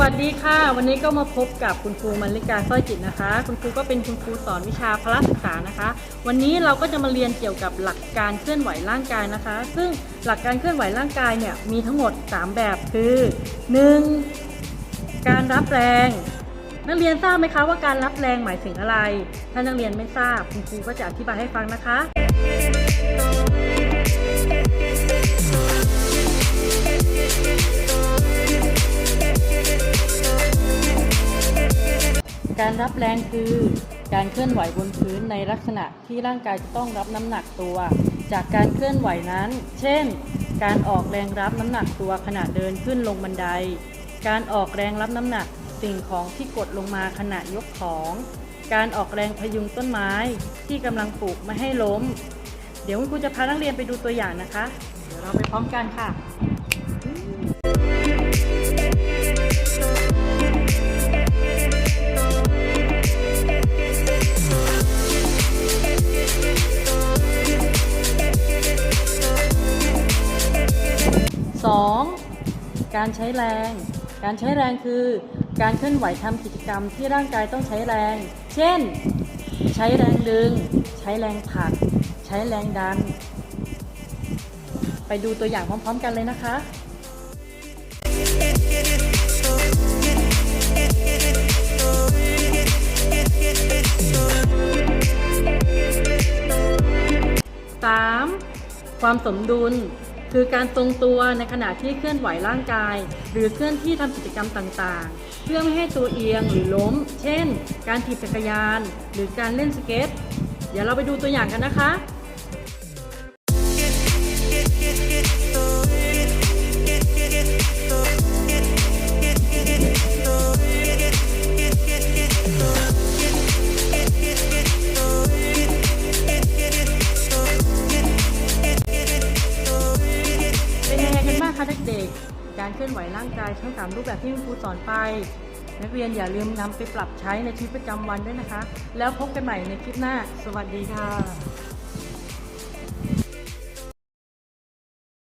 วัสดีค่ะ วันนี้ก็มาพบกับคุณครูมรลิกาสร้อยจิตนะคะ คุณครูก็เป็นคุณครูสอนวิชาพละศึกษานะคะ วันนี้เราก็จะมาเรียนเกี่ยวกับหลักการเคลื่อนไหวร่างกายนะคะ ซึ่งหลักการเคลื่อนไหวร่างกายเนี่ยมีทั้งหมด 3 แบบคือ 1. การรับแรง นักเรียนทราบไหมคะว่าการรับแรงหมายถึงอะไร ถ้านักเรียนไม่ทราบคุณครูก็จะอธิบายให้ฟังนะคะ การรับแรงคือ การเคลื่อนไหวบนพื้นในลักษณะที่ร่างกายจะต้องรับน้ำหนักตัว จากการเคลื่อนไหวนั้น เช่น การออกแรงรับน้ำหนักตัวขณะเดินขึ้นลงบันได การออกแรงรับน้ำหนักสิ่งของที่กดลงมาขณะยกของ การออกแรงพยุงต้นไม้ที่กำลังปลูกไม่ให้ล้ม เดี๋ยวคุณครูจะพานักเรียนไปดูตัวอย่างนะคะ เดี๋ยวเราไปพร้อมกันค่ะ 2. การใช้แรง การใช้แรงคือ การเคลื่อนไหวทำกิจกรรมที่ร่างกายต้องใช้แรง เช่น ใช้แรงดึง ใช้แรงผลัก ใช้แรงดัน ไปดูตัวอย่างพร้อมๆกันเลยนะคะ 3. ความสมดุล คือการทรงตัวในขณะที่เคลื่อนไหวร่างกาย หรือเคลื่อนที่ทำกิจกรรมต่างๆ เพื่อไม่ให้ตัวเอียงหรือล้ม เช่น การถีบจักรยาน หรือการเล่นสเก็ต เดี๋ยวเราไปดูตัวอย่างกันนะคะ เด็ก การเคลื่อนไหวร่างกายทั้งสามรูปแบบที่คุณครูสอนไป นักเรียนอย่าลืมนำไปปรับใช้ในชีวิตประจำวันด้วยนะคะ แล้วพบกันใหม่ในคลิปหน้า สวัสดีค่ะ